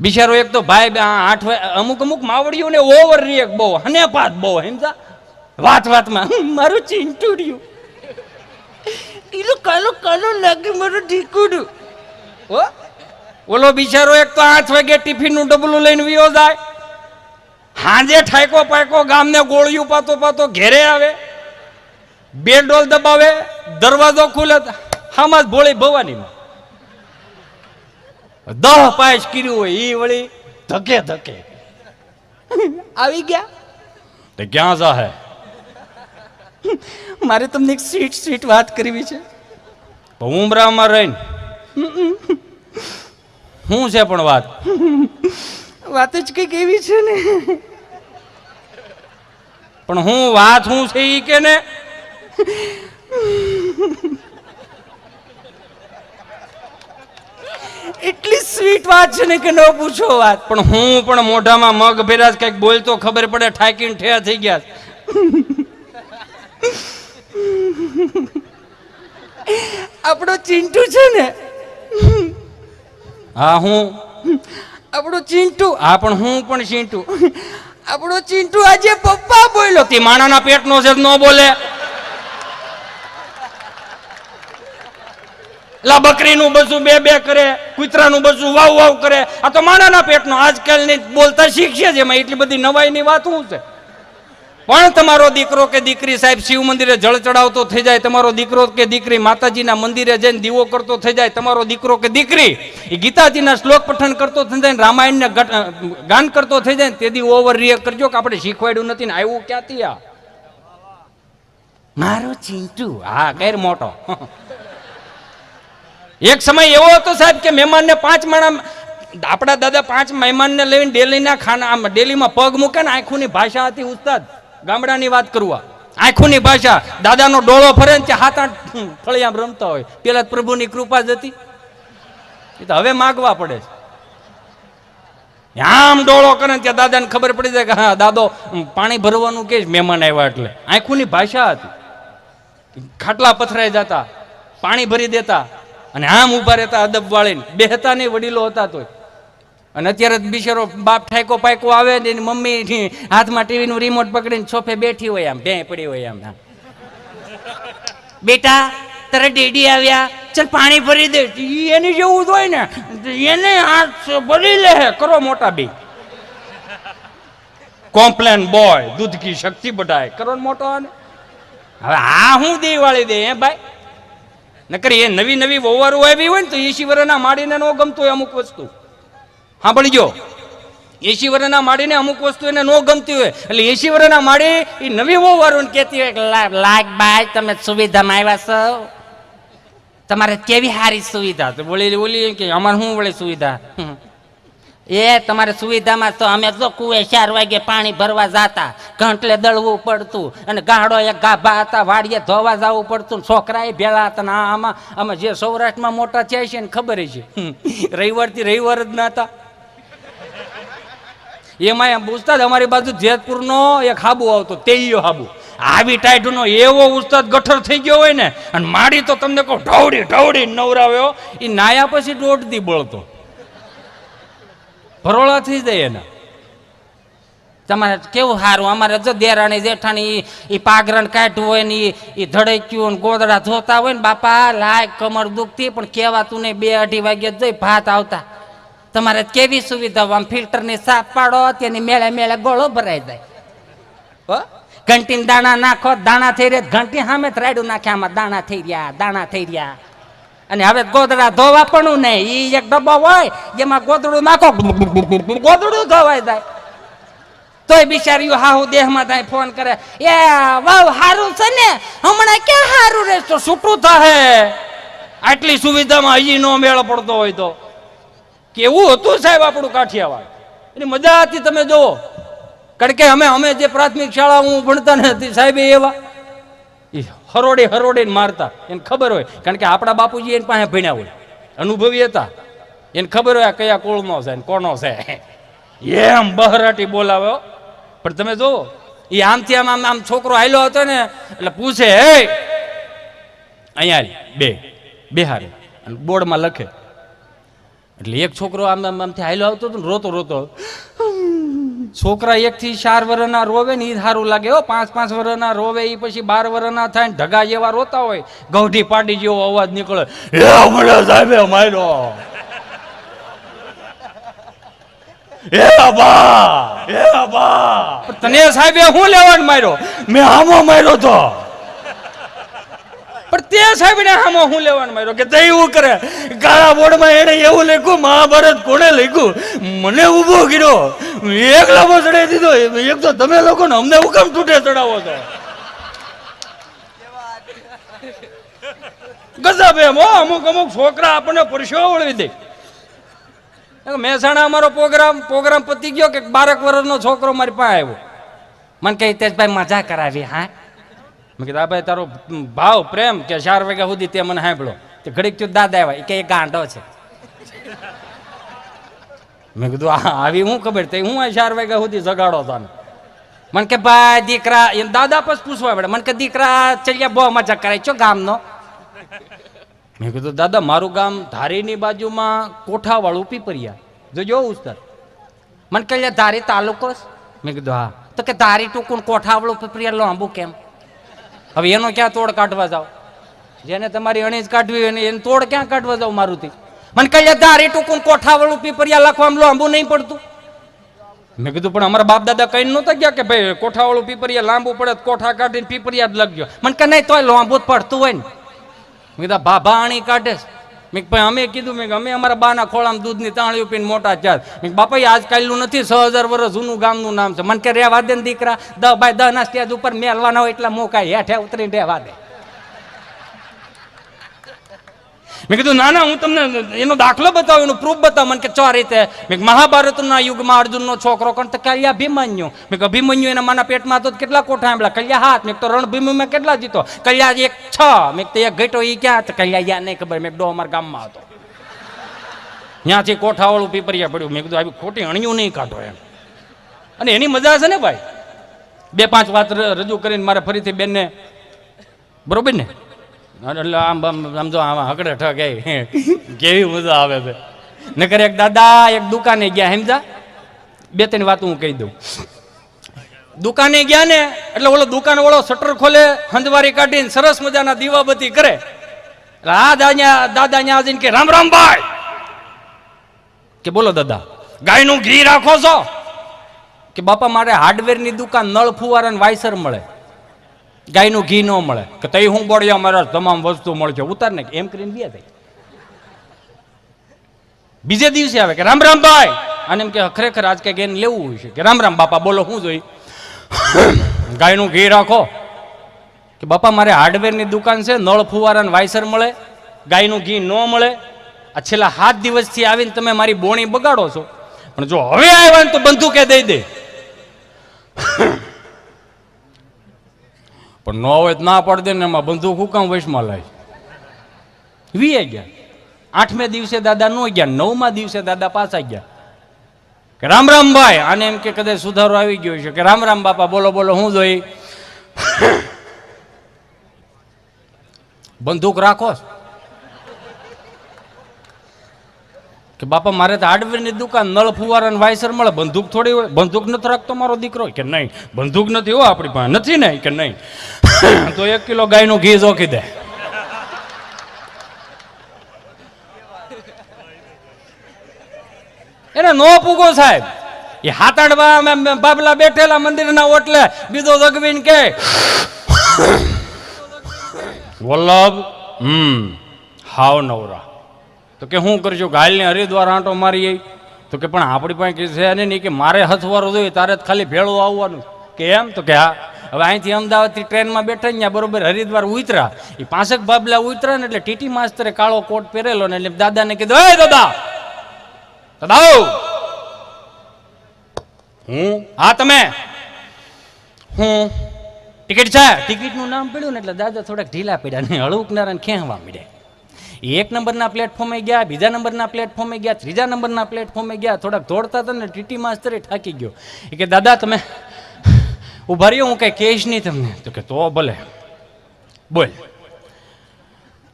બિચારો એક તો ભાઈ આઠ અમુક અમુક માવડીઓને ઓવર રિએક્ટ બહુ હને પાત બહુ સમજા? વાત વાતમાં મારું મારું ચીંટુડ્યું. એનું કાલો કાલો લાગે મારું ઢીકુડું. હો? ઓલો બિચારો એક તો આઠ વાગે ટિફિનનું ડબલું લઈને વિયો જાય. હાંજે ઠાયકો પાયકો ગામને ગોળિયું પાતો પાતો ઘેરે આવે. બે ડોલ દબાવે દરવાજો ખુલે હામાં જ ભોળી ભવાનીમાં દહ પાયસ કર્યું હોય એ વળી ધકે ધકે. આવી ગયા? તે ક્યાં જા હે મારે તમને એક સ્વીટ સ્વીટ વાત કરવી છે. ઉમરામાં રહીને. શું છે પણ વાત? વાત જ કંઈક એવી છે ને. પણ હું વાત હું છે ઈ કે ને? એટલી સ્વીટ વાત છે ને કે ન પૂછો વાત. પણ હું પણ મોઢામાં મગ ભેરા કંઈક બોલતો ખબર પડે ઠાકીને ઠેયા થઈ ગયા આપણો ચિંટુ છે ને? હા હું? આપણો ચિંટુ. હા પણ હું પણ ચિંટુ. આપણો ચિંટુ આજે પપ્પા બોલ્યો. તે માણાના પેટનો છે ન બોલે. લા બકરીનું બસું બે બે કરે, કૂતરાનું બસું વાવ વાવ કરે. આ તો માણાના પેટનો આજકાલની બોલતા શીખશે જ એમાં. એટલી બધી નવાઈની વાત શું છે? પણ તમારો દીકરો કે દીકરી સાહેબ શિવ મંદિરે જળ ચડાવતો થઈ જાય, તમારો દીકરો કે દીકરી માતાજીના મંદિરે જઈને દીવો કરતો થઈ જાય, તમારો દીકરો કે દીકરી એ ગીતાજીના શ્લોક પઠન કરતો થઈ જાય રામાયણને ગાન કરતો થઈ જાય તેથી ઓવર રિએક્ટ કરજો કે આપણે શીખવાડ્યું નથી ને આવ્યું ક્યાંથી આ? મારો ચિંટુ. હા ગેર મોટો. એક સમય એવો હતો સાહેબ કે મહેમાનને પાંચ માણા આપણા દાદા પાંચ મહેમાનને લઈને ડેલીના ખાના આમ ડેલીમાં પગ મૂકે ને આંખોની ભાષા હતી ઉસ્તાદ. ગામડાની વાત કરવા આંખોની ભાષા. દાદાનો ડોળો ફરે ને હાથ આઠ ફળિયામ રમતા હોય. પેલા પ્રભુની કૃપા જ હતી. એ તો હવે માગવા પડે છે. આમ ડોળો કરે ત્યાં દાદાને ખબર પડી જાય કે હા, દાદો પાણી ભરવાનું કે મહેમાન આવ્યા એટલે. આંખોની ભાષા હતી. ખાટલા પથરાઈ જતા. પાણી ભરી દેતા. અને આમ ઊભા રહેતા અદબ વાળીને બેહતા નહીં વડીલો હતા તોય. અને અત્યારે બિચારો બાપ ઠાયકો પાયકો આવે ને એની મમ્મી હાથમાં ટીવીનું રિમોટ પકડીને સોફે બેઠી હોય આમ ભેં પડી હોય આમ. બેટા તારા ડેડી આવ્યા. ચલ પાણી ભરી દે. એની જેવું જ હોય ને. એને હાથ ભરી લે. કરો મોટા બી. કોમ્પ્લેન બોય દૂધ કી શક્તિ બટાય કરો મોટો હવે આ હું દેવાળી દે હે ભાઈ? નકર એ નવી નવી વહુવારું આવી હોય ને તો એસી વર્ષના માડીને ન ગમતું હોય અમુક વસ્તુ. હા ભણી એસી વર્ષના માડીને અમુક વસ્તુ એને ન ગમતી હોય. એટલે એસી વર્ષના માડી એ નવી વહુવારું કહેતી હોય લાગ ભાઈ તમે સુવિધામાં આવ્યા છો. તમારે કેવી સારી સુવિધા? તો બોલી બોલી કે, અમારે શું વળી સુવિધા. એ તમારે સુવિધામાં તો અમે તો કુએ ચાર વાગે પાણી ભરવા જતા. ઘંટલે દળવું પડતું અને ગાંડો એક ગાભા હતા, વાડીએ ધોવા જવું પડતું. છોકરાએ ભેળા હતા ને આમાં અમે જે સૌરાષ્ટ્રમાં મોટા થયા છે ને ખબર છે? રવિવારથી રવિવાર જ ન હતા. એમાં એમ પૂછતા અમારી બાજુ જેતપુરનો એક હાબુ આવતો, તેઈયો હાબુ. આવી ટાઈટનો એવો ઉસ્તાદ ગઠર થઈ ગયો હોય ને, અને માડી તો તમને કહો ઢવડી ઢવડી નવરાવ્યો એ નાયા પછી દોઢ દી બળતો. ભરોળા થઈ જાય એના. તમારે કેવું સારું? અમારે જો દેરાણી, જેઠાણી એ પાગરણ કાઢવું હોય ને એ ધડક્યું ને ગોદડા ધોતા હોય ને, બાપા, લાય, કમર દુખતી પણ કહેવાતું નહીં, બે અઢી વાગ્યે જોઈ ભાત આવતા. તમારે કેવી સુવિધા આમ ફિલ્ટરની સાફ પાડો, તેની મેળે મેળે ગોળો ભરાઈ જાય? ઘંટીને દાણા નાખો, દાણા થઈ રહ્યા, ઘંટી સામે જ રાયડું નાખે, આમાં દાણા થઈ રહ્યા, દાણા થઈ રહ્યા. અને હવે ગોદડા ધોવા પણ નહીં. એ એક ડબ્બો હોય, જેમાં ગોદડું નાખો ગોદડું ધોવાય જાય. તોય બિચારીઓ હાહુ દેહમાં થાય, ફોન કરે. એ વાવ હારું છે ને? હમણાં ક્યાં હારું રહે તો છૂટું થશે આટલી સુવિધામાં હજી નો મેળ પડતો હોય તો. કેવું હતું સાહેબ આપણું કાઠિયાવાડ? એની મજા હતી, તમે જુઓ. કારણ કે અમે અમે જે પ્રાથમિક શાળા, હું ભણતા ને હતી સાહેબ એવા હરોડે હરોડે મારતા. એને ખબર હોય. કારણ કે આપણા બાપુજી એની પાસે ભણ્યા હોય. અનુભવી હતા. એને ખબર હોય કયા કોળનો છે ને કોનો છે. એમ બહરાટી બોલાવ્યો પણ તમે જુઓ, એ આમથી આમ આમ આમ છોકરો હાલ્યો હતો ને, એટલે પૂછે, હે, અહીંયા બે બે હારે અને બોર્ડમાં લખે. એટલે એક છોકરો આમ આમ આમથી હાલ્યો આવતો હતો ને, રોતો રોતો. છોકરા એક થી ચાર વર્ષના રોવે ને એ સારું લાગે. પાંચ પાંચ વર્ષના રોવે એ પછી બાર વર્ષના થાય ને ઢગા જેવા રોતા હોય, ગૌઢી પાડી જેવો અવાજ નીકળે. તને સાહેબે હું લેવાનું માર્યો? મેં આમો માર્યો તો. પણ તે સાહેબ ને હામો હું લેવાનું માર્યો? કે તે એવું કરે. કાળા બોર્ડમાં એને એવું લખ્યું, મહાભારત કોણે લખ્યું? મને ઊભો કર્યો. એકલા ચડાવી દીધો. એક તો તમે લોકો ને અમને હુકમ તૂટે ચડાવો છો. ગજબ એમ, હો, અમુક અમુક છોકરા આપણને પરસેવો વળવી દે. મહેસાણા અમારો પ્રોગ્રામ પ્રોગ્રામ પતી ગયો કે બારક વર્ષનો છોકરો મારી પાસે આવ્યો. મને કહે તેજભાઈ મજા કરાવી, હા? મેં કીધું ભાઈ તારો ભાવ, પ્રેમ કે ચાર વાગ્યા સુધી તે મને સાંભળો. તે ઘડીક તું દાદા આવ્યા. કે, એ ગાંડો છે. મેં કીધું આવી હું ખબર તે હું આ ચાર વાગ્યા સુધી જગાડો તને. મને કે, ભાઈ, દીકરા, એમ દાદા પછી પૂછવા પડે. મને કે, દીકરા, ચલિયા બહુ મજા કરાય છો ગામનો? મેં કીધું, દાદા, મારું ગામ ધારીની બાજુમાં કોઠાવાળું પીપરિયા. જોજો ઉસ્તર મને કહે ધારી તાલુકો? મેં કીધું, હા. તો કે, ધારી ટૂંકું કોઠાવાળું પીપરિયા લાંબુ કેમ? હવે એનો ક્યાં તોડ કાઢવા જાઓ જેને તમારી અણીજ કાઢવી હોય એને તોડ ક્યાં કાઢવા જાવ મારુતિ? મને કહે ધારી ટૂંકું કોઠાવાળું પીપરિયા લખવામાં લાંબુ નહીં પડતું. મેં કીધું, પણ અમારા બાપ દાદા કઈ નહોતા ગયા કે ભાઈ, કોઠાવાળું પીપરિયા લાંબુ પડે કોઠા કાઢીને પીપરિયા જ લખજો. મને કે નહીં, તોય લાંબુ જ પડતું હોય ને. મેં કીધા ભાભા આણી કાઢે મેં ભાઈ, અમે કીધું, મેં અમે અમારા બાના ખોળામાં દૂધની તાણી પીને મોટા ચાર મેં બાપા આજકાલનું નથી, છ હજાર વર્ષ જૂનું ગામનું નામ છે. મને કે રેવા દે ને દીકરા, દ ભાઈ દ ના ઉપર મેલવાના હોય એટલા મોકાય હેઠે ઉતરીને રહેવા દે. મેં કીધું, ના ના, હું તમને એનો દાખલો બતાવું, એનો પ્રૂફ બતાવ. મને કે, ચો રીતે, મેં મહાભારતના યુગમાં અર્જુનનો છોકરો કોણ? તો કલ્યા ભીમન્યુ મેં કે અભિમન્યુ એના માના પેટમાં તો કેટલા કોઠા આંબળા કલ્યા હાથ. મેં તો રણભૂમિમાં કેટલા જીતો? કલ્યા એક છ. મેં તો એક ઘટ્યો એ ક્યાં? તો કલ્યા, યા નહીં ખબર. મેં ડો ગામમાં હતો. ત્યાંથી કોઠાવાળું પીપરિયા પડ્યું. મેં કીધું, આવી ખોટી અણિયું નહીં કાઢો એમ. અને એની મજા છે ને ભાઈ? બે પાંચ વાત રજૂ કરીને મારે ફરીથી બેનને, બરોબર ને? એટલે આમ આમ જો આમ હકડે એ કેવી મજા આવે છે. નકર એક દાદા એક દુકાને ગયા, સમજા? બે, ત્રણ વાત હું કહી દઉં. દુકાને ગયા ને, એટલે ઓલો દુકાન વાળો શટર ખોલે હંદવારી કાઢીને સરસ મજાના દીવાબત્તી કરે. એટલે આ દાદા દાદા અહીંયા જઈને કે, રામ રામ ભાઈ. કે બોલો દાદા, ગાયનું ઘી રાખો છો. કે બાપા, મારે હાર્ડવેરની દુકાન નળ ફુવારા અને વાયસર મળે. ગાયનું ઘી ન મળે. કે તઈ હું બોળિયા મારા તમામ વસ્તુ મળશે ઉતાર ને એમ કરીને બે થાય બીજે દિવસે આવે કે, રામ રામ ભાઈ. અને એમ કે, ખરેખર આજ કંઈક એને લેવું હોય છે. કે, રામ રામ બાપા, બોલો શું જોઈ. ગાયનું ઘી રાખો. કે, બાપા, મારે હાર્ડવેરની દુકાન છે, નળ ફુવારા ને વાયસર મળે, ગાયનું ઘી ન મળે. આ છેલ્લા સાત દિવસથી આવીને તમે મારી બોણી બગાડો છો. પણ જો હવે આવ્યા ને તો બંધુકે દઈ દે. પણ ન હોય તો ના પડ દે ને એમાં બંદૂક હું કામ વૈશમાં લાય? વીએ ગયા. આઠમે દિવસે દાદા ન ગયા, નવમા દિવસે દાદા પાછા ગયા. કે રામ રામ ભાઈ, આને એમ કે કદાચ સુધારો આવી ગયો છે. કે રામ રામ બાપા, બોલો બોલો, હું જોઈ? બંદૂક રાખો છો? કે બાપા, મારે તો હાર્ડવેરની દુકાન નળ ફુવારા અને વાયસર મળે. બંદૂક થોડી હોય. બંદૂક નથી રાખતો મારો દીકરો? કે નહીં. બંદૂક નથી હો આપણી પાસે. નથી ને? કે નહીં? તો એક કિલો ગાયનું ઘી જોખી દે. એને નો પૂગો સાહેબ. એ હાથ આડવા આમ આમ બાબલા બેઠેલા મંદિરના ઓટલે બીજો જગવીન કે, વલ્લભ, હમ, હાવ નવરા. તો કે શું કરજો? ગાયલને હરિદ્વાર આંટો મારી તો કે પણ આપણી પાસે છે ને નહીં કે મારે હથવારો જોઈએ, તારે જ ખાલી ભેળો આવવાનું. કે એમ? તો કે હા. હવે અહીંથી અમદાવાદથી ટ્રેનમાં બેઠા ત્યાં બરોબર હરિદ્વાર ઉતરા. એ પાંસઠ બાબલા ઉતરા ને એટલે ટીટી માસ્તરે કાળો કોટ પહેરેલો ને એટલે દાદાને કીધું, હે દાદા! દાદા હું? હા, તમે? હું? ટિકિટ છે? ટિકિટનું નામ પડ્યું ને એટલે દાદા થોડાક ઢીલા પડ્યા ને હળવું ખેંચવા મળ્યા એક નંબરના પ્લેટફોર્મે ગયા, બીજા નંબરના પ્લેટફોર્મે ગયા, ત્રીજા નંબરના પ્લેટફોર્મે ગયા. થોડાક દોડતા હતા ને ટીટી માસ્તરે ઠાકી ગયો. એ કે, દાદા, તમે ઊભા રહ્યો, હું કંઈ કહીશ નહીં તમને. તો કે, તો ભલે. બોલ.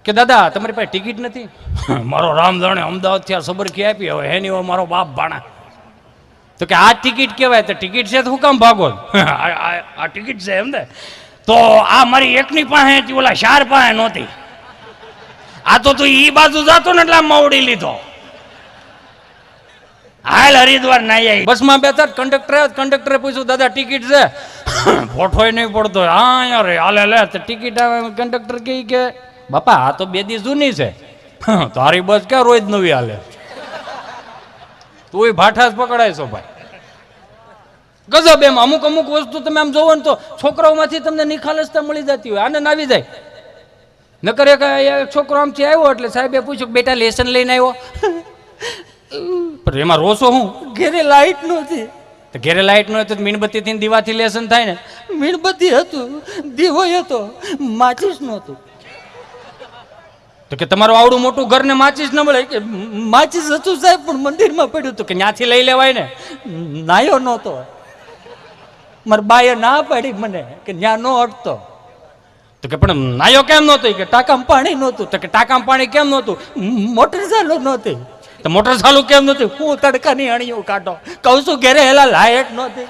કે, દાદા, તમારી પાસે ટિકિટ નથી? મારો રામ જાણે અમદાવાદથી આ સબરખી આપી, હવે એની મારો બાપ ભાણા. તો કે, આ ટિકિટ કહેવાય, તો ટિકિટ છે તો હું કામ ભાગો? આ ટિકિટ છે એમ ને. તો આ મારી એકની પાસે ઓલા ચાર પાસે નહોતી. આ તો તું ઈ બાજુ જાતો ને એટલે માવડી લીધો. હાલ હરિદ્વાર ના આવી બસમાં બેઠા કંડક્ટરે કંડક્ટરે પૂછ્યું, દાદા ટિકિટ છે? ફોટોય નહીં પડતો. હા યાર હાલે, લે ટિકિટ કંડક્ટર કહે કે, બાપા, આ તો બે દી જૂની છે. તારી બસ ક્યાં રોજ નવી હાલે? તું ભાઠા જ પકડાય ભાઈ. ગજબ એમ અમુક અમુક વસ્તુ તમે આમ જોવો ને તો છોકરાઓમાંથી તમને નિખાલસતા મળી જતી હોય. આને નાવી જાય. નકર એક છોકરો આમથી આવ્યો એટલે સાહેબે પૂછ્યું બેટા લેસન લઈને આવ્યો? પણ એમાં રોસો હું? ઘેરે લાઈટ નહોતી. તો ઘેરે લાઈટ ન હતી મીણબત્તીથી દીવાથી લેસન થાય ને? મીણબત્તી હતું દીવો હતો માચીસ નહોતું. તો કે તમારું આવડું મોટું ઘર ને માચીસ ન મળે? કે માચીસ હતું સાહેબ પણ મંદિરમાં પડ્યું હતું. કે ત્યાંથી લઈ લેવાય ને? નાયો નહોતો. મારા બાએ ના પાડી મને કે ત્યાં ન અટતો તો કે પણ નાયો કેમ નહોતો? કે ટાંકામાં પાણી નહોતું. તો કે ટાંકામાં પાણી કેમ નહોતું? મોટર ચાલુ નહોતી. તો મોટર ચાલુ કેમ નહોતી? હું તડકાની અણીઓ કાઢો કહું છું ઘેરે હેલા લાયટ નહોતી.